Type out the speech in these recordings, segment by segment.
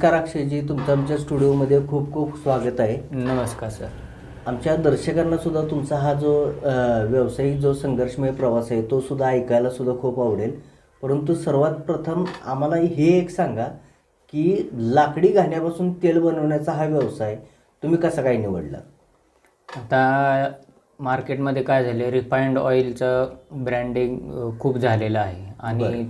नमस्कार अक्षयजी. तुमचं आमच्या स्टुडिओमध्ये खूप खूप स्वागत आहे. नमस्कार सर. आमच्या दर्शकांना सुद्धा तुमचा हा जो व्यावसायिक जो संघर्षमय प्रवास आहे तो सुद्धा ऐकायला सुद्धा खूप आवडेल. परंतु सर्वात प्रथम आम्हाला हे एक सांगा की लाकडी घाण्यापासून तेल बनवण्याचा हा व्यवसाय तुम्ही कसा काय निवडला? आता मार्केटमध्ये काय झाले रिफाईंड ऑइलचं ब्रँडिंग खूप झालेलं आहे. आणि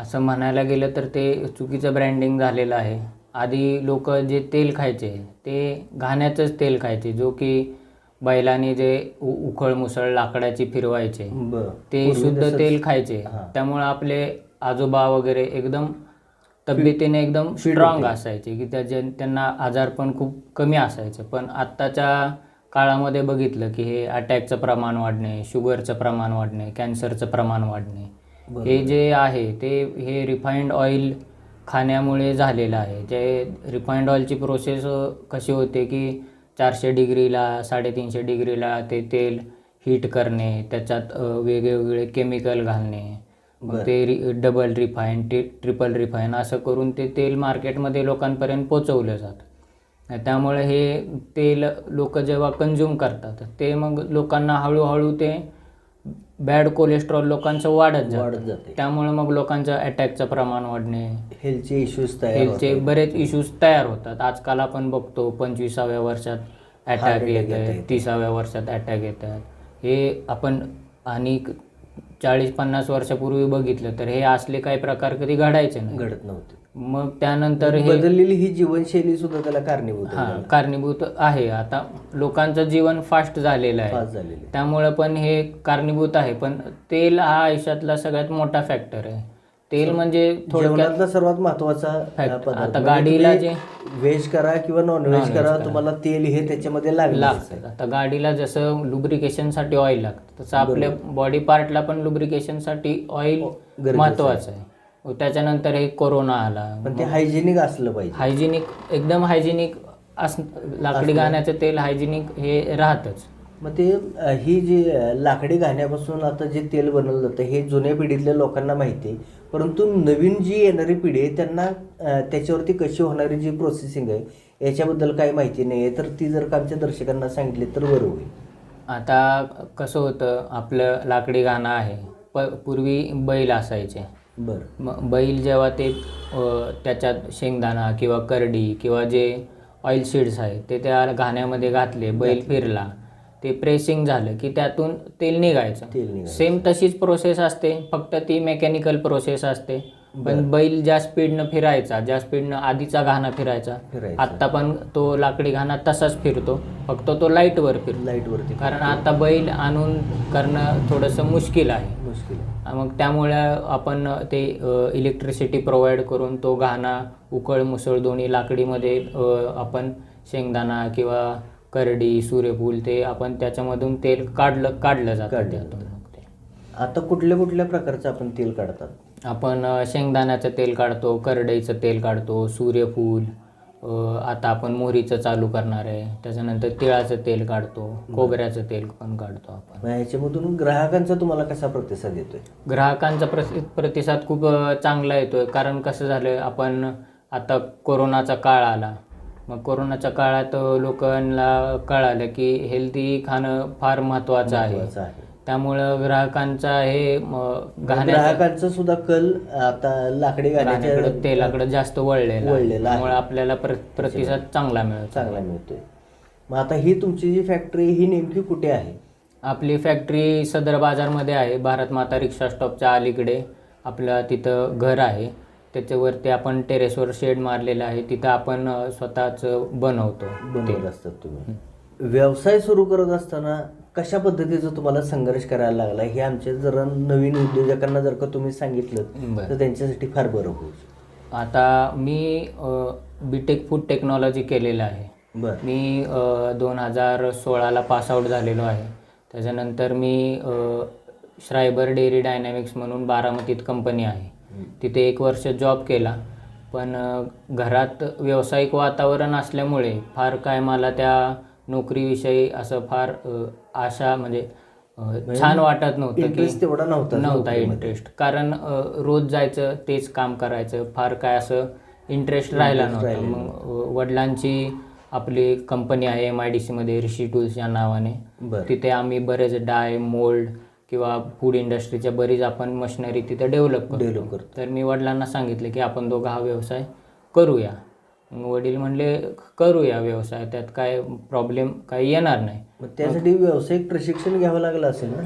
असं म्हणायला गेलं तर ते चुकीचं ब्रँडिंग झालेलं आहे. आधी लोक जे तेल खायचे ते घाण्याचंच तेल खायचे जो की बैलाने जे उखळ मुसळ लाकडाची फिरवायचे ते शुद्ध तेल खायचे. त्यामुळे आपले आजोबा वगैरे एकदम तब्येतीने एकदम स्ट्रॉंग असायचे की त्याचे त्यांना आजार पण खूप कमी असायचे. पण आत्ताच्या काळामध्ये बघितलं की हे अटॅकचं प्रमाण वाढणे शुगरचं प्रमाण वाढणे कॅन्सरचं प्रमाण वाढणे हे जे आहे ते हे रिफाईंड ऑइल खाण्यामुळे झालेलं आहे. जे रिफाईंड ऑइलची प्रोसेस कशी होते की चारशे डिग्रीला साडेतीनशे डिग्रीला ते तेल हीट करणे त्याच्यात वेगवेगळे केमिकल घालणे ते रि डबल रिफाईन ट्रिपल रिफाईन असं करून ते तेल मार्केटमध्ये लोकांपर्यंत पोचवलं जातं. त्यामुळे हे तेल लोक जेव्हा कंझ्युम करतात ते मग लोकांना हळूहळू ते बॅड कोलेस्ट्रॉल लोकांचं वाढत वाढत जातं. त्यामुळे मग लोकांचं अटॅकचं प्रमाण वाढणे. हेल्थचे इश्यूज तयार हेल्थचे. बरेच इश्यूज तयार होतात. आजकाल आपण बघतो पंचवीसाव्या वर्षात अटॅक येत आहे. तिसाव्या वर्षात अटॅक येतात हे आपण आणि चाळीस पन्नास वर्षापूर्वी बघितलं तर हे असले काही प्रकार कधी घडायचे नाही. घडत नव्हते. मग त्यानंतर हे बदललेली ही जीवनशैली सुद्धा त्याला कारणीभूत हा आहे. कारणीभूत आहे. आता लोकांचं जीवन फास्ट झालेलं आहे. झालेली त्यामुळे पण हे कारणीभूत आहे. पण तेल हा आयुष्यातला सगळ्यात मोठा फॅक्टर आहे. तेल म्हणजे थोडक्यात जेवणातला सर्वात महत्त्वाचा Fact. अ, पदार्थ. आता म्हणजे गाडीला तुम्ही व्हेज करा किंवा नॉन व्हेज करा तुम्हाला तेल हे त्याच्यामध्ये लागलं लागतं. आता गाडीला जसं लुब्रिकेशनसाठी ऑइल लागतं तसं आपल्या बॉडी पार्टला पण लुब्रिकेशनसाठी ऑइल महत्वाचं आहे. त्याच्यानंतर हे कोरोना आला. पण ते हायजेनिक असलं पाहिजे. हायजिनिक एकदम हायजिनिक अस लाकडी घाण्याचं तेल हायजिनिक हे राहतच. मग ते ही जी लाकडी घाण्यापासून आता जे तेल बनवलं जातं हे जुन्या पिढीतल्या लोकांना माहिती आहे. परंतु नवीन जी येणारी पिढी आहे त्यांना त्याच्यावरती कशी होणारी जी प्रोसेसिंग आहे याच्याबद्दल काही माहिती नाही आहे तर ती जर का आमच्या दर्शकांना सांगितली तर बरं होईल. आता कसं होतं आपलं लाकडी घाणं आहे. प पूर्वी बैल असायचे. बरं. मग बैल जेव्हा ते त्याच्यात शेंगदाणा किंवा करडी किंवा जे ऑइल सीड्स आहेत ते त्या घाण्यामध्ये घातले बैल फिरला ते प्रेसिंग झालं की त्यातून तेल निघायचं. तेल निघायचं. सेम तशीच प्रोसेस असते फक्त ती मेकॅनिकल प्रोसेस असते. पण बैल ज्या स्पीडनं फिरायचा ज्या स्पीडनं आधीचा घाणा फिरायचा फिरायचं. आत्ता पण तो लाकडी घाणा तसाच फिरतो. फक्त तो लाईटवर फिरतो. लाईटवरती कारण आता बैल आणून करणं थोडंसं मुश्किल आहे. मुश्किल आहे. मग त्यामुळे आपण ते इलेक्ट्रिसिटी प्रोव्हाइड करून तो घाणा उकळ मुसळ दोन्ही लाकडीमध्ये अ, आपण शेंगदाणा किंवा करडी सूर्यफूल ते आपण त्याच्यामधून तेल काढलं काढलं जातं काढलं त्यातून मग ते. आता कुठल्या कुठल्या प्रकारचं आपण तेल काढतात? आपण शेंगदाण्याचं तेल काढतो करडईचं तेल काढतो सूर्यफूल आता आपण मोहरीचं चालू करणार आहे. त्याच्यानंतर तिळाचं तेल काढतो खोबऱ्याचं तेल पण काढतो आपण. ह्याच्यामधून ग्राहकांचा तुम्हाला कसा प्रतिसाद येतोय? ग्राहकांचा प्रति प्रतिसाद खूप चांगला येतोय. कारण कसं झालं आपण आता कोरोनाचा काळ आला. मग कोरोनाच्या काळात लोकांना कळालं की हेल्दी खाणं फार महत्त्वाचं आहे. त्यामुळं ग्राहकांचा हे ग्राहकांचा सुद्धा कल आता लाकडी घाण्याच्या तेलाकडे जास्त वळलेला. वळलेला. त्यामुळे आपल्याला प्र- प्रतिसाद चांगला मिळतो चांगला मिळतोय. मग आता ही तुमची जी फॅक्टरी ही नेमकी कुठे आहे? आपली फॅक्टरी सदर बाजारमध्ये आहे भारत माता रिक्षा स्टॉपच्या अलीकडे. आपलं तिथं घर आहे. त्याच्यावरती आपण टेरेसवर शेड मारलेला आहे. तिथं आपण स्वतःच बनवतो. बनवत असतात तुम्ही. व्यवसाय सुरू करत असताना कशा पद्धतीचा तुम्हाला संघर्ष करायला लागला हे आमच्या जर नवीन उद्योजकांना जर का तुम्ही सांगितलं. तर त्यांच्यासाठी फार बरं होईल आता मी बी टेक फूड टेक्नॉलॉजी केलेलं आहे. बर. मी दोन हजार सोळाला पासआउट झालेलो आहे. त्याच्यानंतर मी श्रायबर डेअरी डायनॅमिक्स म्हणून बारामतीत कंपनी आहे. तिथे एक वर्ष जॉब केला. पण घरात व्यावसायिक वातावरण असल्यामुळे फार काय मला त्या नोकरीविषयी असं फार आशा म्हणजे अ, छान वाटत नव्हतं की तेवढा नव्हता. इंटरेस्ट कारण रोज जायचं तेच काम करायचं. फार काय असं इंटरेस्ट राहिला नव्हता. मग वडिलांची आपली कंपनी आहे एम आय डी सीमध्ये ऋषी टूल्स या नावाने. तिथे आम्ही बरेच डाय मोल्ड किंवा फूड इंडस्ट्रीच्या बरीच आपण मशिनरी तिथे डेव्हलप करतो. डेव्हलप करतो. तर मी वडिलांना सांगितले की आपण दोघं हा व्यवसाय करूया. वडील म्हणले करूया व्यवसाय त्यात काय प्रॉब्लेम काही येणार नाही. मग त्यासाठी व्यावसायिक प्रशिक्षण घ्यावं लागलं असेल ना?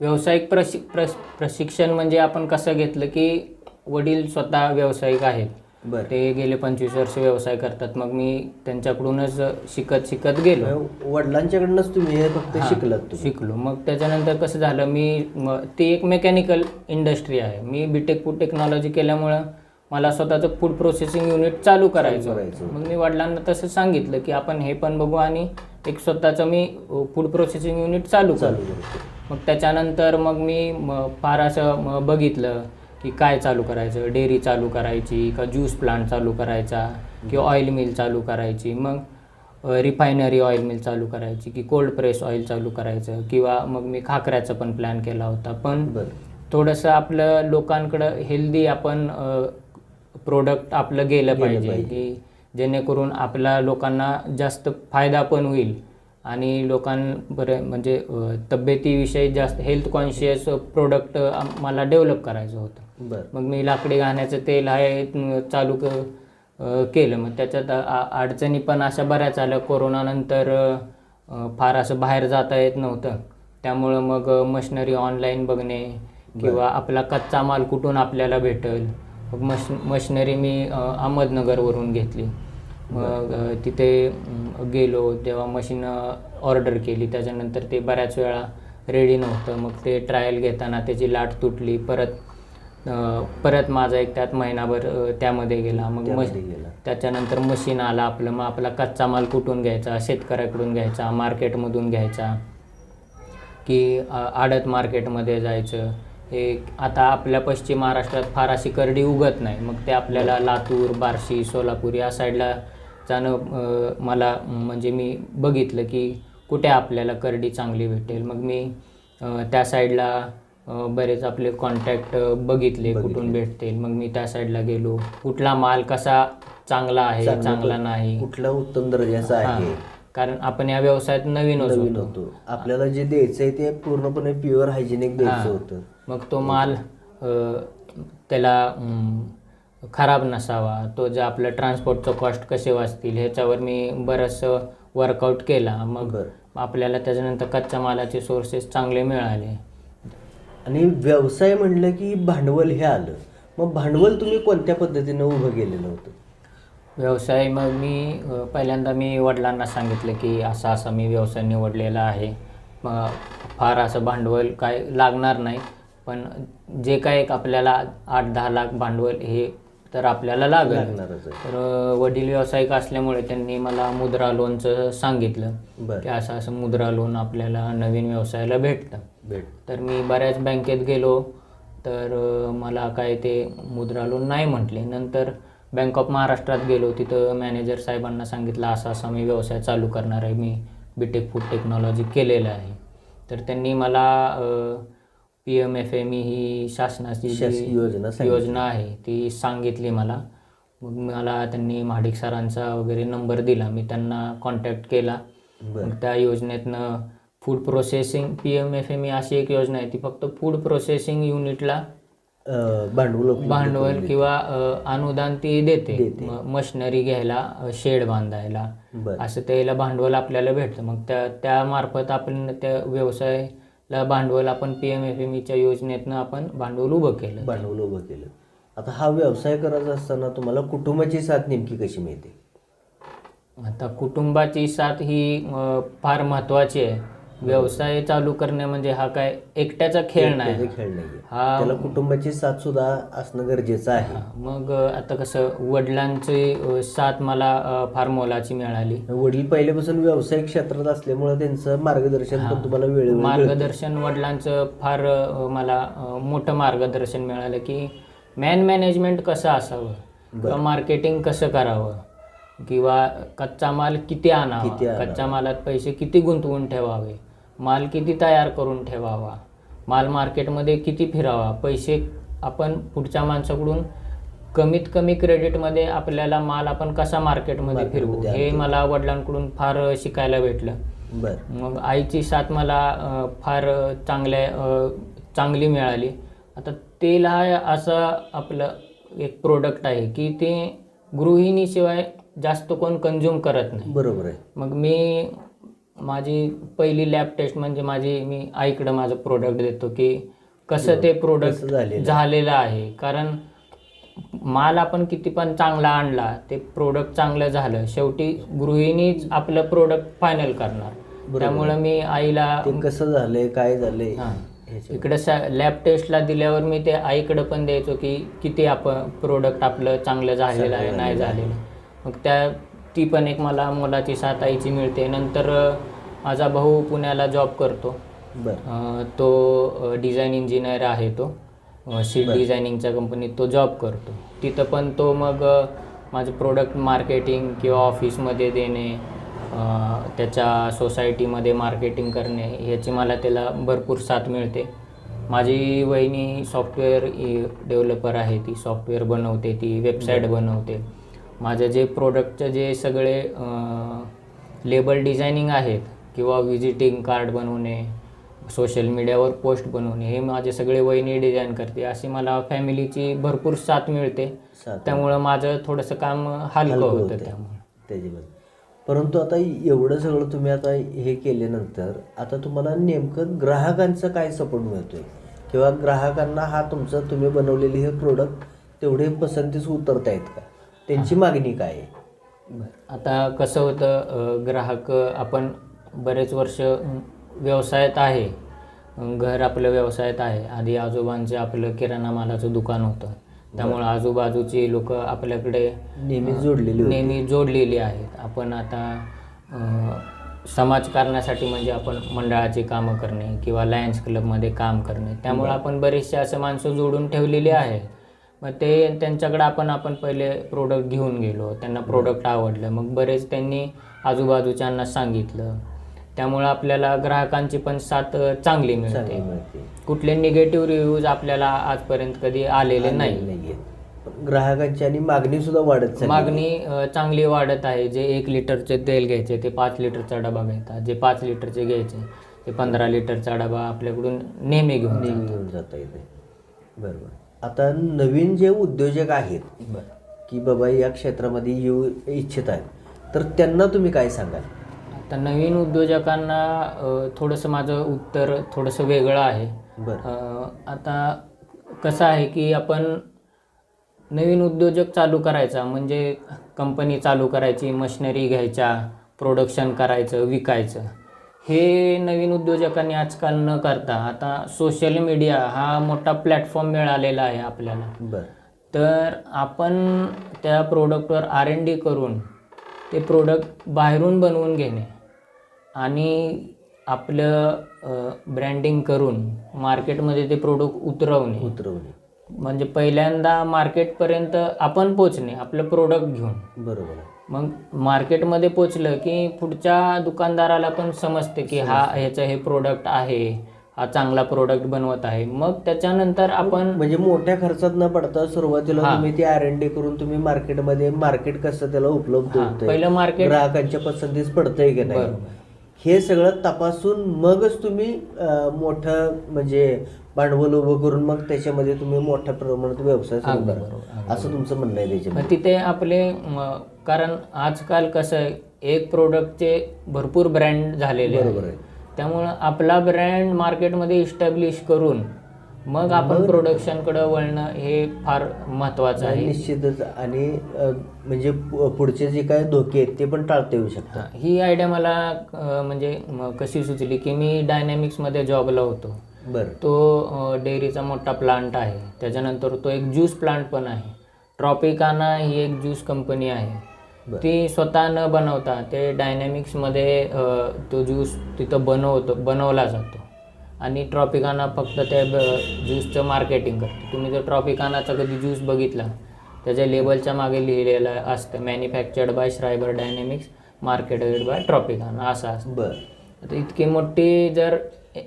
व्यावसायिक प्रशि प्रश प्रशिक्षण म्हणजे आपण कसं घेतलं की वडील स्वतः व्यावसायिक आहेत. बरं. ते गेले पंचवीस वर्ष व्यवसाय करतात. मग मी त्यांच्याकडूनच शिकत शिकत गेलो. वडिलांच्याकडनंच तुम्ही हे फक्त हां, शिकलात तुम्ही. शिकलो. मग त्याच्यानंतर कसं झालं मी म- ती एक मेकॅनिकल इंडस्ट्री आहे. मी बीटेक फूड टेक्नॉलॉजी केल्यामुळं मला स्वतःचं फूड प्रोसेसिंग युनिट चालू करायचं करायचं. मग मी वडिलांना तसं सांगितलं की आपण हे पण बघू आणि एक स्वतःचं मी फूड प्रोसेसिंग युनिट चालू चालू करू. करतो मग त्याच्यानंतर मग मी म- फार असं म- बघितलं की काय चालू करायचं. डेअरी चालू करायची का ज्यूस प्लांट चालू करायचा किंवा ऑइल मिल चालू करायची. मग रिफायनरी ऑइल मिल चालू करायची की कोल्ड प्रेस ऑइल चालू करायचं. किंवा मग मी खाकऱ्याचा पण प्लॅन केला होता. पण बरं. थोडंसं आपलं लोकांकडं हेल्दी आपण प्रोडक्ट आपलं गेलं पाहिजे. की जेणेकरून आपल्या लोकांना जास्त फायदा पण होईल आणि लोकांपर्यंत म्हणजे तब्येतीविषयी जास्त हेल्थ कॉन्शियस प्रोडक्ट मला डेव्हलप करायचं होतं. बरं. मग मी लाकडी घाण्याचं तेल आहे चालू केलं. मग त्याच्यात अडचणी पण अशा बऱ्याच आल्या. कोरोनानंतर फार असं बाहेर जाता येत नव्हतं. त्यामुळं मग मशिनरी ऑनलाईन बघणे किंवा आपला कच्चा माल कुठून आपल्याला भेटेल मग मश मशिनरी मी अहमदनगरवरून घेतली. मग तिथे गेलो तेव्हा मशीन ऑर्डर केली. त्याच्यानंतर ते बऱ्याच वेळा रेडी नव्हतं. मग ते ट्रायल घेताना त्याची लाट तुटली. परत परत माझा एक त्यात महिनाभर त्यामध्ये गेला. मग मश त्याच्यानंतर मशीन आला आपलं. मग आपला कच्चा माल कुठून घ्यायचा? शेतकऱ्याकडून घ्यायचा? मार्केटमधून घ्यायचा? की आडत मार्केटमध्ये जायचं? हे आता आपल्या पश्चिम महाराष्ट्रात फार अशी करडी उगत नाही. मग ते आपल्याला लातूर बार्शी सोलापूर या साईडला जाणं मला म्हणजे मी बघितलं की कुठे आपल्याला करडी चांगली भेटेल. मग मी त्या साईडला बरेच आपले कॉन्टॅक्ट बघितले कुठून भेटतील. मग मी त्या साईडला गेलो. कुठला माल कसा चांगला आहे चांगला नाही? कुठला उत्तम दर्जाचा. आहे? कारण आपण या व्यवसायात नवीन होतो. आपल्याला जे द्यायचंय ते पूर्णपणे प्युअर हायजेनिक द्यायचं. होतं. मग तो माल त्याला खराब नसावा. तो जे आपलं ट्रान्सपोर्टचं कॉस्ट कसे वाचतील ह्याच्यावर मी बरंचसं वर्कआउट केला. मग आपल्याला त्याच्यानंतर कच्च्या मालाचे सोर्सेस चांगले मिळाले. आणि व्यवसाय म्हणलं की भांडवल हे आलं. मग भांडवल तुम्ही कोणत्या पद्धतीनं उभं केलेलं होतं? व्यवसाय मग मी पहिल्यांदा मी वडिलांना सांगितलं की असा असा मी व्यवसाय निवडलेला आहे. मग फार असं भांडवल काय लागणार नाही. पण जे काय एक आपल्याला आठ दहा लाख भांडवल हे तर आपल्याला लागेल. लागणारच आहे. तर वडील व्यावसायिक असल्यामुळे त्यांनी मला मुद्रा लोनचं सांगितलं. की असं असं मुद्रा लोन आपल्याला नवीन व्यवसायाला भेटतं. भेट तर मी बऱ्याच बँकेत गेलो तर अ, मला काय ते मुद्रा लोन नाही म्हटले. नंतर बँक ऑफ महाराष्ट्रात गेलो तिथं मॅनेजर साहेबांना सांगितलं असा असा मी व्यवसाय चालू करणार आहे. मी बीटेक फूड टेक्नॉलॉजी केलेलं आहे. तर त्यांनी मला P M F M E ही शासनाची जी योजना. योजना आहे ती सांगितली मला. मग मला त्यांनी महाडिक सरांचा वगैरे नंबर दिला. मी त्यांना कॉन्टॅक्ट केला. मग त्या योजनेतनं food processing P M F M E अशी एक योजना आहे. ती फक्त फूड प्रोसेसिंग युनिटला भांडवल भांडवल करून किंवा अनुदान ती देते. मशिनरी घ्यायला शेड बांधायला. असं त्याला भांडवल आपल्याला भेटतं. मग त्या त्यामार्फत आपण त्या व्यवसायाला भांडवल आपण पी एम एफ एम ईच्या योजनेतनं आपण भांडवल उभं केलं. भांडवल उभं केलं. आता हा व्यवसाय करायचा असताना तुम्हाला कुटुंबाची साथ नेमकी कशी मिळते? आता कुटुंबाची साथ ही फार महत्त्वाची आहे. व्यवसाय चालू करणे म्हणजे हा काय एकट्याचा खेळ नाही खेळ नाहीये. हा. त्याला कुटुंबाची साथ सुद्धा असणं गरजेचं आहे. मग आता कसं वडिलांची साथ मला फार मोलाची मिळाली. वडील पहिल्यापासून व्यावसायिक क्षेत्रात असल्यामुळे त्यांचं मार्गदर्शन पण तुम्हाला मिळतं. मार्गदर्शन वडिलांचं फार मला मोठं मार्गदर्शन मिळालं की मॅन मॅनेजमेंट कसं असावं? किंवा मार्केटिंग कसं करावं? किंवा कच्चा माल किती आणावा? किती आणावा. कच्च्या मालात पैसे किती गुंतवून ठेवावे? माल किती तयार करून ठेवावा? माल मार्केटमध्ये किती फिरावा? पैसे आपण पुढच्या माणसाकडून कमीत कमी क्रेडिटमध्ये आपल्याला माल आपण कसा मार्केटमध्ये फिरवू? हे. मला वडिलांकडून फार शिकायला भेटलं. बर. मग आईची साथ मला फार चांगल्या चांगली मिळाली. आता तेल हा असं आपलं एक प्रोडक्ट आहे की ते गृहिणीशिवाय जास्त कोण कंझ्युम करत नाही. बरोबर आहे. मग मी माझी पहिली लॅब टेस्ट म्हणजे माझी मी आईकडं माझं प्रोडक्ट देतो की कसं ते प्रोडक्ट झालेलं आहे. झालेलं? आहे. कारण माल आपण किती पण चांगला आणला ते प्रोडक्ट चांगलं झालं शेवटी गृहिणीच आपलं प्रोडक्ट फायनल करणार. त्यामुळं मी आईला कसं झालंय काय झालंय हां. इकडे लॅब टेस्टला दिल्यावर मी ते आईकडे पण द्यायचो की किती आपण प्रोडक्ट आपलं चांगलं झालेलं आहे नाही झालेलं. मग त्या ती पण एक मला मुलाची साथ आईची मिळते. नंतर माझा भाऊ पुण्याला जॉब करतो. बर. अ, तो डिझाईन इंजिनियर आहे तो. सीट बरं. डिझायनिंगच्या कंपनीत तो जॉब करतो. तिथं पण तो मग अ, माझं प्रोडक्ट मार्केटिंग किंवा ऑफिसमध्ये देणे अ, त्याच्या सोसायटीमध्ये मार्केटिंग करणे ह्याची मला त्याला भरपूर साथ मिळते. माझी वहिनी सॉफ्टवेअर डेव्हलपर आहे ती. सॉफ्टवेअर बनवते ती वेबसाईट बनवते. माझं जे प्रोडक्टचं जे सगळे लेबल डिझायनिंग आहेत किंवा विजिटिंग कार्ड बनवणे सोशल मीडियावर पोस्ट बनवणे हे माझे सगळे वहिनी डिझाईन करते. अशी मला फॅमिलीची भरपूर साथ मिळते. त्यामुळं माझं थोडंसं काम हलकं होतं. त्यामुळे. त्याच्यामध्ये. परंतु आता एवढं सगळं तुम्ही आता हे केल्यानंतर आता तुम्हाला नेमकं ग्राहकांचा काय सपोर्ट मिळतोय? किंवा ग्राहकांना हा तुमचं तुम्ही बनवलेले हे प्रोडक्ट तेवढे पसंतीस उतरतायत का? त्यांची मागणी काय आहे? आता कसं होतं ग्राहक आपण बरेच वर्ष व्यवसायात आहे. घर आपलं व्यवसायात आहे. आधी आजोबांचे आपलं किराणा मालाचं दुकान होतं. त्यामुळं आजूबाजूची लोक आपल्याकडे नेहमी जोडलेली. नेहमी जोडलेली आहेत. आपण आता अ, समाजकारणासाठी म्हणजे आपण मंडळाची कामं करणे किंवा लायन्स क्लबमध्ये काम करणे. त्यामुळे आपण बरेचसे असं माणसं जोडून ठेवलेली आहे मग ते त्यांच्याकडे आपण आपण पहिले प्रोडक्ट घेऊन गेलो. त्यांना प्रोडक्ट आवडलं. मग बरेच त्यांनी आजूबाजूच्यांना सांगितलं. त्यामुळं आपल्याला ग्राहकांची पण साथ चांगली मिळते. कुठले निगेटिव्ह रिव्ह्यूज आपल्याला आजपर्यंत कधी आलेले नाही ग्राहकांची आणि मागणी सुद्धा वाढत. मागणी चांगली वाढत आहे. जे एक लिटरचे तेल घ्यायचे ते पाच लिटरचा डबा घेतात जे पाच लिटरचे घ्यायचे ते पंधरा लिटरचा डबा आपल्याकडून नेहमी घेऊन नेहमी घेऊन जाता येते. बरोबर. आता नवीन जे उद्योजक आहेत की बाबा या क्षेत्रामध्ये येऊ इच्छित आहेत तर त्यांना तुम्ही काय सांगाल? आता नवीन उद्योजकांना थोडंसं माझं उत्तर थोडंसं वेगळं आहे. आता कसं आहे की आपण नवीन उद्योजक चालू करायचा म्हणजे कंपनी चालू करायची मशिनरी घ्यायच्या प्रोडक्शन करायचं विकायचं. हे नवीन उद्योजकांनी आजकाल न करता आता सोशल मीडिया हा मोठा प्लॅटफॉर्म मिळालेला आहे आपल्याला. बरं. तर आपण त्या प्रोडक्टवर आर एन डी करून ते प्रोडक्ट बाहेरून बनवून घेणे. आणि आपलं ब्रँडिंग करून मार्केटमध्ये ते प्रोडक्ट उतरवणे. उतरवणे. म्हणजे पहिल्यांदा मार्केटपर्यंत आपण पोचणे आपलं प्रोडक्ट घेऊन. बरोबर मग मार्केटमध्ये पोचलं की पुढच्या दुकानदाराला पण समजते की हा ह्याचं हे प्रोडक्ट आहे हा चांगला प्रोडक्ट बनवत आहे. मग त्याच्यानंतर आपण म्हणजे मोठ्या खर्चात न पडता सुरुवातीला. तुम्ही ते आर एन डी करून तुम्ही मार्केटमध्ये मार्केट कसं त्याला उपलब्ध पहिलं मार्केट ग्राहकांच्या पसंतीस पडतंय की नाही. हे सगळं तपासून मगच तुम्ही मोठं म्हणजे भांडवल उभं करून मग त्याच्यामध्ये तुम्ही मोठ्या प्रमाणात व्यवसाय सुरू करा. असं तुमचं म्हणणं आहे त्याच्यामध्ये. तिथे आपले कारण आजकाल कसं आहे एक प्रोडक्टचे भरपूर ब्रँड झालेले. बरोबर आहे. त्यामुळं आपला ब्रँड मार्केटमध्ये इस्टॅब्लिश करून मग आपण प्रोडक्शनकडे वळणं हे फार महत्त्वाचं आहे. निश्चितच. आणि म्हणजे पुढचे जे काय धोके आहेत ते पण टाळता येऊ शकतात. हा, आयडिया मला म्हणजे कशी सुचली की मी डायनॅमिक्समध्ये जॉबला होतो. बरं. तो डेअरीचा मोठा प्लांट आहे. त्याच्यानंतर तो एक ज्यूस प्लांट पण आहे. ट्रॉपिकाना ही एक ज्यूस कंपनी आहे. ती स्वतः न बनवता ते डायनॅमिक्समध्ये तो ज्यूस तिथं बनवतो बनवला जातो. आणि ट्रॉपिकाना फक्त त्या ब- ज्यूसचं मार्केटिंग करते तुम्ही जर ट्रॉपिकानाचा कधी ज्यूस बघितला त्याच्या लेबलच्या मागे लिहिलेलं असतं manufactured by Schreiber Dynamics marketed by Tropicana असं असतं. बरं. आता इतकी मोठी जर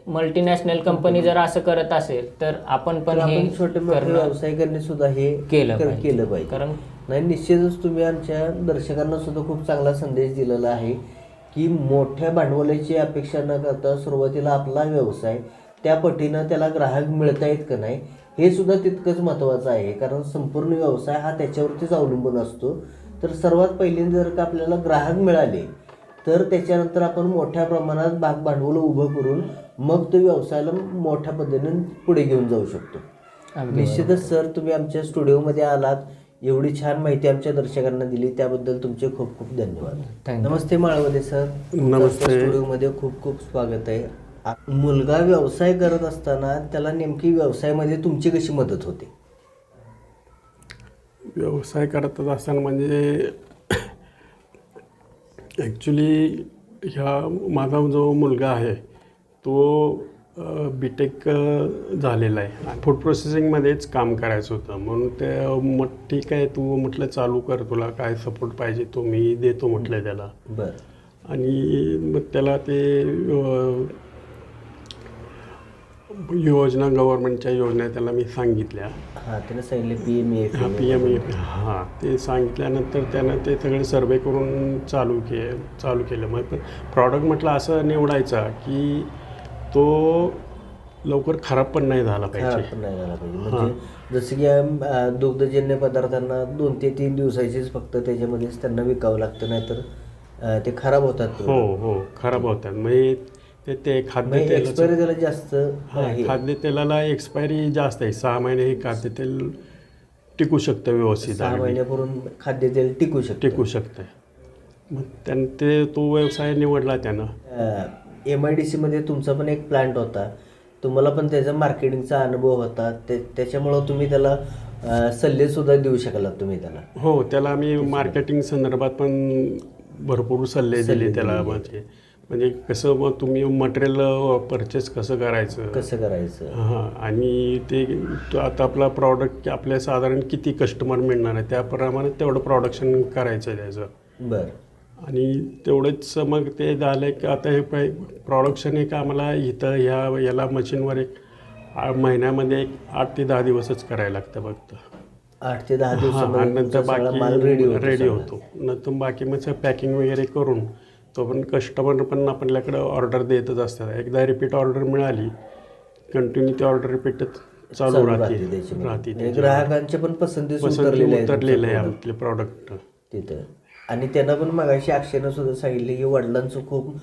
मल्टीनॅशनल कंपनी जर असं करत असेल तर आपण पण हे छोटे व्यावसायिकांनी सुद्धा हे केलं. केलं पाहिजे. कारण नाही निश्चितच तुम्ही आमच्या दर्शकांना सुद्धा खूप चांगला संदेश दिलेला आहे. की मोठ्या भांडवलाची अपेक्षा न करता सुरुवातीला आपला व्यवसाय त्या पटीनं त्याला ग्राहक मिळता येत का नाही हे सुद्धा तितकंच महत्त्वाचं आहे. कारण संपूर्ण व्यवसाय हा त्याच्यावरतीच अवलंबून असतो. तर सर्वात पहिल्यांदा जर का आपल्याला ग्राहक मिळाले तर त्याच्यानंतर आपण मोठ्या प्रमाणात भाग भांडवल उभं करून मग तो व्यवसायाला मोठ्या पद्धतीने पुढे घेऊन जाऊ शकतो. निश्चितच सर तुम्ही आमच्या स्टुडिओमध्ये आलात. एवढी छान माहिती आमच्या दर्शकांना दिली त्याबद्दल तुमचे खूप खूप धन्यवाद. नमस्ते माळवदे सर नमस्ते. स्टुडिओमध्ये खूप खूप स्वागत आहे मुलगा व्यवसाय करत असताना त्याला नेमकी व्यवसायामध्ये तुमची कशी मदत होते व्यवसाय करत असताना म्हणजे ॲक्च्युली ह्या माझा जो मुलगा आहे तो बी टेक झालेला आहे. फूड प्रोसेसिंगमध्येच काम करायचं होतं. म्हणून ते मग ठीक आहे तू म्हटलं चालू कर. तुला काय सपोर्ट पाहिजे तो मी देतो म्हटलं त्याला. बरं. आणि मग त्याला ते योजना गव्हर्नमेंटच्या योजना त्याला मी सांगितल्या. हां सांगितले पी एम ए हा पी एम हां ते सांगितल्यानंतर त्यानं ते सगळे सर्वे करून चालू के चालू केलं. मग प्रॉडक्ट म्हटलं असं निवडायचा की तो लवकर खराब पण नाही झाला पाहिजे. पण नाही झाला पाहिजे. म्हणजे जसं की दुग्धजन्य पदार्थांना दोन ते तीन दिवसाचीच फक्त त्याच्यामध्येच त्यांना विकावं लागतं नाहीतर अं, ते खराब होतात हो हो खराब होतात. मग ते ते खाद्यतेल एक्सपायरी त्याला जास्त आहे. खाद्यतेलाला एक्सपायरी जास्त आहे. सहा महिने हे खाद्यतेल टिकू शकतं व्यवस्थित सहा. महिन्यापूर्वी खाद्यतेल टिकू शकते. टिकू शकतं. मग त्यानं ते तो व्यवसाय निवडला त्यानं. एम आय डी सीमध्ये तुमचा पण एक प्लांट होता. तुम्हाला पण त्याचा मार्केटिंगचा अनुभव होता. ते त्याच्यामुळं तुम्ही त्याला अं, सल्ले सुद्धा देऊ शकलात तुम्ही त्याला. हो त्याला आम्ही मार्केटिंग संदर्भात पण भरपूर सल्ले दिले त्याला म्हणजे म्हणजे कसं मग तुम्ही मटेरियल परचेस कसं करायचं? कसं करायचं? हां आणि ते तो आता आपला प्रॉडक्ट आपल्या साधारण किती कस्टमर मिळणार आहे? त्याप्रमाणे तेवढं प्रोडक्शन करायचं आहे त्याचं. बरं. आणि तेवढंच मग ते झालं की आता हे पै प्रोडक्शन एक आम्हाला इथं ह्या याला मशीनवर एक आ- महिन्यामध्ये एक आठ ते दहा दिवसच करायला लागतं फक्त. आठ ते दहा हां, आणि नंतर सगळा बाकी माल रेडी होतो रेडी सगळा. होतो. नंतर बाकी मग पॅकिंग वगैरे करून तो पण कस्टमर पण आपल्याकडं ऑर्डर देतच असतात. एकदा रिपीट ऑर्डर मिळाली कंटिन्यू ती ऑर्डर रिपीटच चालू चालू राहते. राहते म्हणजे. ग्राहकांच्या पण पसंती पसंती उतरलेल्या आहेत उतरलेलं आहे आपले प्रॉडक्ट तिथं. आणि त्यांना पण मगाशी अक्षयनं सुद्धा सांगितले की वडिलांचं खूप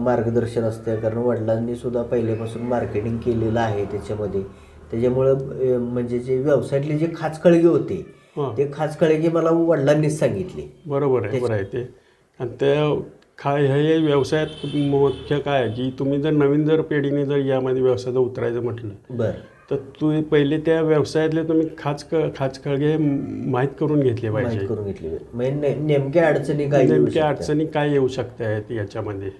मार्गदर्शन असतं कारण वडिलांनी सुद्धा पहिल्यापासून मार्केटिंग केलेलं आहे त्याच्यामध्ये. त्याच्यामुळं म्हणजे जे व्यवसायातले जे खाचखळगे होते ते खाचखळगे मला वडिलांनीच सांगितले. बरोबर आहे बरं आहे ते. आणि ते खा हे व्यवसायात मुख्य काय आहे की तुम्ही जर नवीन जर पिढीने जर यामध्ये व्यवसायात उतरायचं म्हटलं बरं. तर तू पहिले त्या व्यवसायातले तुम्ही खाच खाच खळगे माहीत करून घेतले पाहिजे. करून घेतली. म्हणजे नेमक्या अडचणी काय येऊ नेमक्या अडचणी काय येऊ शकत आहेत याच्यामध्ये?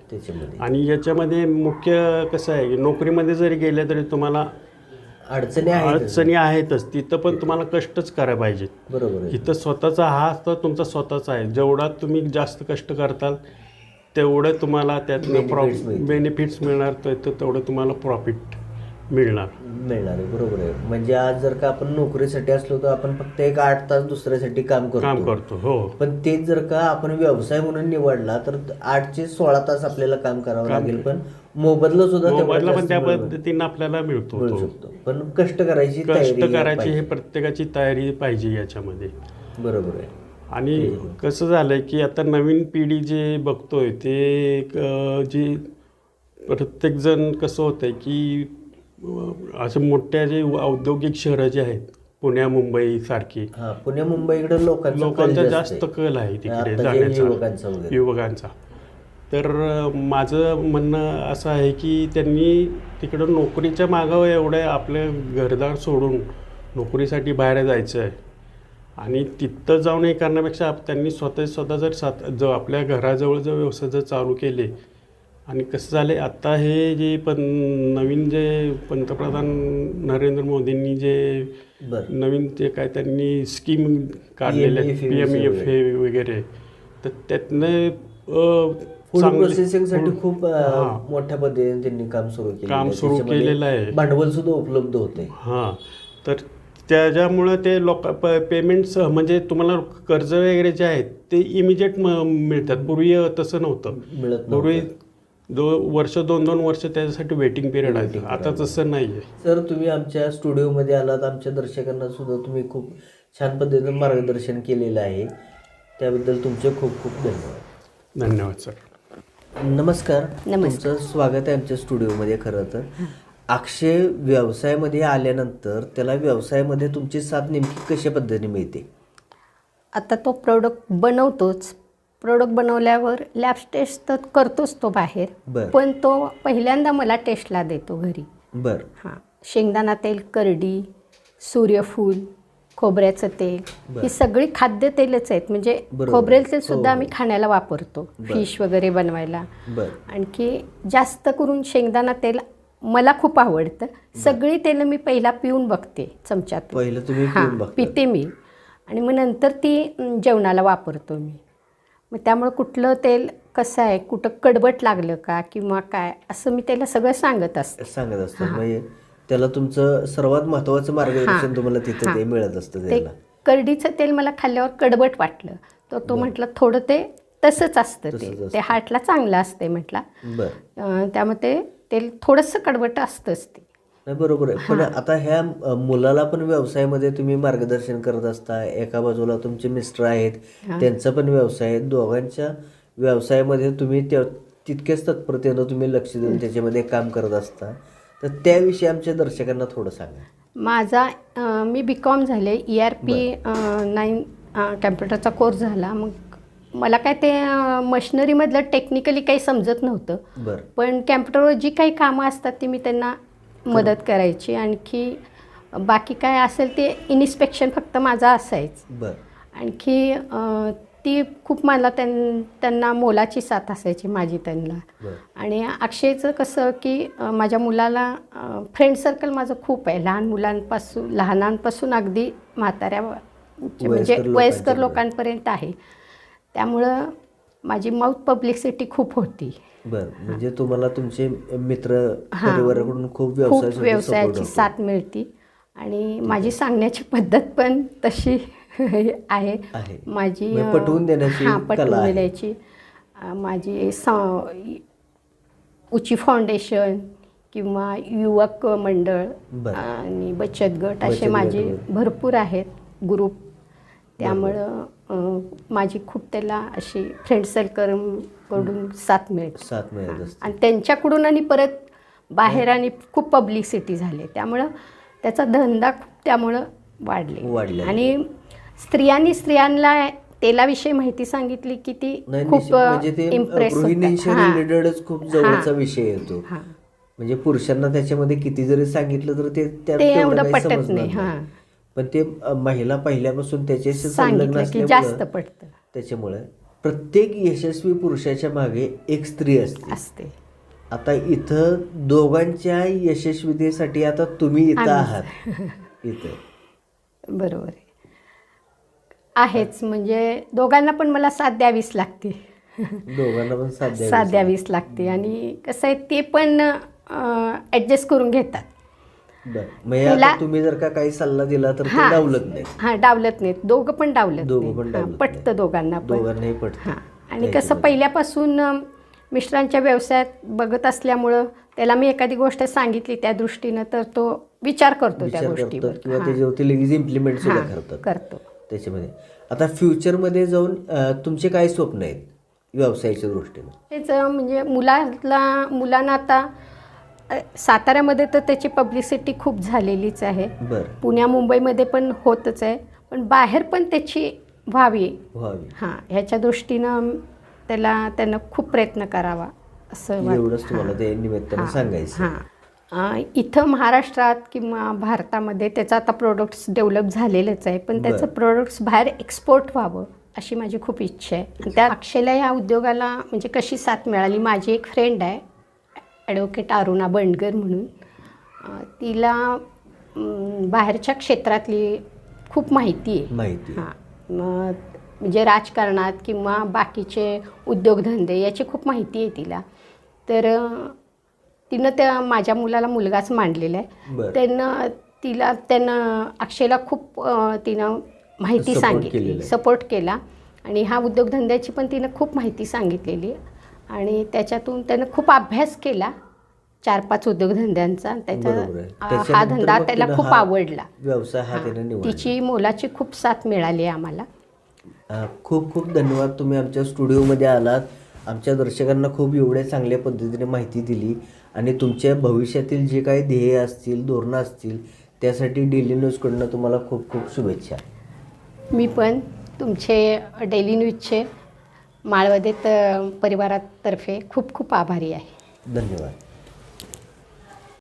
आणि याच्यामध्ये मुख्य कसं आहे की नोकरीमध्ये जरी गेले तरी तुम्हाला अडचणी अडचणी आहेतच. तिथं पण तुम्हाला कष्टच करायला पाहिजे बरोबर इथं स्वतःचा हा तर तुमचा स्वतःचा आहे. जेवढा तुम्ही जास्त कष्ट करताल तेवढं तुम्हाला त्यातनं प्रॉ. बेनिफिट्स मिळणार तर तेवढं तुम्हाला प्रॉफिट मिळणार. मिळणार आहे बरोबर आहे. म्हणजे आज जर का आपण नोकरीसाठी असलो तर आपण फक्त एक आठ तास दुसऱ्यासाठी काम काम करतो करतो हो. पण तेच जर का आपण व्यवसाय म्हणून निवडला तर आठचे सोळा तास आपल्याला काम करावं लागेल. पण मोबदला सुद्धा तेवढा मोबाईलला पण जास्त त्या पद्धतीनं आपल्याला मिळतो मिळू तो शकतो. पण कष्ट करायची कष्ट तयारी करायची पाहिजे. हे प्रत्येकाची तयारी पाहिजे याच्यामध्ये. बरोबर आहे. आणि कसं झालंय की आता नवीन पिढी जे बघतोय ते एक, अं, जी प्रत्येकजण कसं होतंय की असे मोठ्या जे औद्योगिक शहरं जे आहेत पुण्या मुंबई सारखी हा पुणे मुंबईकडे लोकांचा लोकांचा जास्त. कल आहे तिकडे आता जे जाण्याचा युवकांचा तर माझं म्हणणं असं आहे की त्यांनी तिकडं नोकरीच्या मागावं एवढं आपले घरदार सोडून नोकरीसाठी बाहेर जायचं आहे आणि तिथं जाऊन हे करण्यापेक्षा त्यांनी स्वतः स्वतः जर सात जो आपल्या घराजवळ जर व्यवसाय जर चालू केले आणि कसं झालं आत्ता हे जे पण नवीन जे पंतप्रधान नरेंद्र मोदींनी जे बरं. नवीन ते काय त्यांनी स्कीम काढलेल्या पी एम एफ ए वगैरे तर त्यातनं अ, फूड चांगले- प्रोसेसिंगसाठी food- खूप अ, हां. मोठ्या पद्धतीने त्यांनी काम सुरू केलं काम सुरू केलेलं आहे. भांडवल सुद्धा उपलब्ध होते हां. तर त्याच्यामुळं ते लोक पेमेंट्स म्हणजे तुम्हाला कर्ज वगैरे जे आहेत ते इमिजिएट मिळतात. पूर्वी तसं नव्हतं. मिळत पूर्वी नव्हतं. दो वर्ष दोन दोन वर्ष त्याच्यासाठी वेटिंग पिरियड आहे. आता. तसं नाही आहे सर तुम्ही आमच्या स्टुडिओमध्ये आलात. आमच्या दर्शकांना सुद्धा तुम्ही खूप छान पद्धतीने मार्गदर्शन केलेलं आहे. त्याबद्दल तुमचे खूप खूप धन्यवाद. धन्यवाद सर. नमस्कार. नमस्कार. तुमचं स्वागत आहे आमच्या स्टुडिओमध्ये खरं तर. अक्षय व्यवसायामध्ये आल्यानंतर त्याला व्यवसायामध्ये तुमची साथ नेमकी कशा पद्धतीने मिळते? आता तो प्रोडक्ट बनवतोच प्रोडक्ट बनवल्यावर लॅब टेस्ट तर करतोच तो बाहेर. बरं. पण तो पहिल्यांदा मला टेस्टला देतो घरी. बर. हां. शेंगदाणा तेल करडी सूर्यफूल खोबऱ्याचं तेल. ही सगळी खाद्यतेलच आहेत. म्हणजे बरोबर. खोबरेल तेल हो, सुद्धा हो. आम्ही खाण्याला वापरतो. फिश वगैरे बनवायला. बर. आणखी जास्त करून शेंगदाणा तेल मला खूप आवडतं. सगळी तेलं मी पहिला पिऊन बघते चमच्यातून. पहिलं तुम्ही हां बघता. पिते मी. आणि मग नंतर ती अं, जेवणाला वापरतो मी. मग त्यामुळं कुठलं तेल कसं आहे? कुठं कडबट लागलं का? किंवा काय? असं मी त्याला सगळं सांगत असते. सांगत असतात म्हणजे त्याला तुमचं सर्वात महत्वाचं मार्गदर्शन हां. तुम्हाला तिथं ते हां. मिळत असतं ते त्याला करडीचं तेल मला खाल्ल्यावर कडबट वाटलं. तर तो म्हटलं थोडं ते तसंच असतं तसंच ते असतं. ते हार्टला चांगलं असते म्हटलं. बर. अं, त्यामुळे ते तेल थोडंसं कडबट असतंच ते. नाही बरोबर आहे. पण आता ह्या मुलाला पण व्यवसायामध्ये तुम्ही मार्गदर्शन करत असता एका बाजूला तुमचे मिस्टर आहेत त्यांचा पण व्यवसाय आहे. दोघांच्या व्यवसायामध्ये तुम्ही त्या तितक्याच तत्परतेनं तुम्ही लक्ष देऊन त्याच्यामध्ये काम करत असता. तर त्याविषयी आमच्या दर्शकांना थोडं सांगा. माझा अं, मी बी कॉम झाले. ई आर पी नाईन कॅम्प्युटरचा कोर्स झाला. मग मला काय ते अं, मशिनरीमधलं टेक्निकली काही समजत नव्हतं. बर. पण कॅम्प्युटरवर जी काही कामं असतात ती मी त्यांना मदत करायची. आणखी बाकी काय असेल ते इन्स्पेक्शन फक्त माझा असायचं. बर. आणखी अं, ती खूप मला त्यां त्यांना मोलाची साथ असायची माझी त्यांना. बर. आणि अक्षयचं कसं की अं, माझ्या मुलाला फ्रेंड सर्कल माझं खूप आहे. लहान मुलांपासून लहानांपासून अगदी म्हाताऱ्या म्हणजे वयस्कर. लोकांपर्यंत आहे. त्यामुळं माझी माउथ पब्लिसिटी खूप होती बर म्हणजे तुम्हाला तुमचे मित्र हां. परिवाराकडून खूप व्यवसायाची. साथ मिळती आणि माझी सांगण्याची पद्धत पण तशी आहे. माझी म्हणजे पटवून देण्याची हां, पटवून. देण्याची माझी सा- उची फाउंडेशन किंवा युवक मंडळ. आणि बचत गट असे माझे. भरपूर आहेत ग्रुप त्यामुळं माझी खूप त्याला अशी फ्रेंड सर्कलकडून साथ मिळते. साथ मिळत. असते. आणि त्यांच्याकडून आणि परत बाहेर आणि खूप पब्लिसिटी झाली. त्यामुळं त्याचा धंदा खूप त्यामुळं वाढले. वाढलेला. आणि स्त्रियांनी स्त्रियांना तेलाविषयी माहिती सांगितली की ती नाही खूप निश्चित. म्हणजे ते इम्प्रेस गृहिणींशी रिलेटेडच खूप जवळचा विषय येतो हां. म्हणजे पुरुषांना त्याच्यामध्ये किती जरी सांगितलं तर ते त्यात ते तेवढं एवढं काही पटत समजणार नाही. हां. पण ते महिला पहिल्यापासून त्याच्याशी संलग्न सांगितलं की जास्त असल्यामुळं पडतं. त्याच्यामुळे प्रत्येक यशस्वी पुरुषाच्या मागे एक स्त्री असते. असते. आता इथं दोघांच्या यशस्वीतेसाठी आता तुम्ही इथं. आहात. इथं. बरोबर आहे. आहेच म्हणजे दोघांना पण मला साथ द्यावीच लागते. दोघांना पण साथ साथ द्यावीच लागते. आणि कसं आहे ते पण ॲडजस्ट करून घेतात. म्हणजे आता तुम्ही जर का काही सल्ला दिला तर ते. डावलत नाही हां डावलत नाहीत. दोघं पण डावलत दोघं नाहीत. पण हां, डावलत पटतं. दोघांना पण. दोघांनाही पटत. हां. आणि कसं पहिल्यापासून अं, मिस्टरांच्या व्यवसायात बघत असल्यामुळं त्याला मी एखादी गोष्ट सांगितली त्या दृष्टीनं तर तो विचार करतो त्या विचार गोष्टीवर. करतात किंवा. त्याच्यावरती लगेच इम्प्लिमेंट सुद्धा हां, करतात. करतो. त्याच्यामध्ये. आता फ्युचरमध्ये जाऊन अं, तुमचे काय स्वप्न आहेत व्यवसायाच्या दृष्टीने? तेच अं, म्हणजे मुलाला मुलांना आता साताऱ्यामध्ये तर त्याची पब्लिसिटी खूप झालेलीच आहे. बरं. पुण्या मुंबईमध्ये पण होतच आहे. पण बाहेर पण त्याची व्हावी. व्हावी. हां ह्याच्या दृष्टीनं त्याला त्यानं खूप प्रयत्न करावा असं वाट- एवढंच तुम्हाला ते निमित्तानं सांगायचं. हां. अं, इथं महाराष्ट्रात किंवा भारतामध्ये त्याचं आता प्रोडक्ट्स डेव्हलप झालेलंच आहे. पण त्याचं बरं. प्रोडक्ट्स बाहेर एक्सपोर्ट व्हावं अशी माझी खूप इच्छा आहे. आणि त्या अक्षयला या उद्योगाला म्हणजे कशी साथ मिळाली? माझी एक फ्रेंड आहे. ॲडव्होकेट अरुणा बंडगर म्हणून. तिला बाहेरच्या क्षेत्रातली खूप माहिती आहे. माहिती हां. मग म्हणजे राजकारणात किंवा बाकीचे उद्योगधंदे याची खूप माहिती आहे तिला. तर तिनं त्या माझ्या मुलाला मुलगाच मांडलेला आहे. त्यानं तिला त्यानं अक्षयला खूप तिनं माहिती सांगितली. सपोर्ट केला. आणि हा उद्योगधंद्याची पण तिनं खूप माहिती सांगितलेली आणि त्याच्यातून त्यानं खूप अभ्यास केला चार पाच उद्योगधंद्यांचा. त्याचा हा धंदा त्याला खूप आवडला. व्यवसाय तिची मोलाची खूप साथ मिळाली आम्हाला. खूप खूप धन्यवाद. तुम्ही आमच्या स्टुडिओमध्ये आलात. आमच्या दर्शकांना खूप एवढ्या चांगल्या पद्धतीने माहिती दिली. आणि तुमच्या भविष्यातील जे काही ध्येय असतील धोरणं असतील त्यासाठी डेली न्यूजकडनं तुम्हाला खूप खूप शुभेच्छा. मी पण तुमचे डेली न्यूजचे माळवदेत परिवारातर्फे खूप खूप आभारी आहे. धन्यवाद.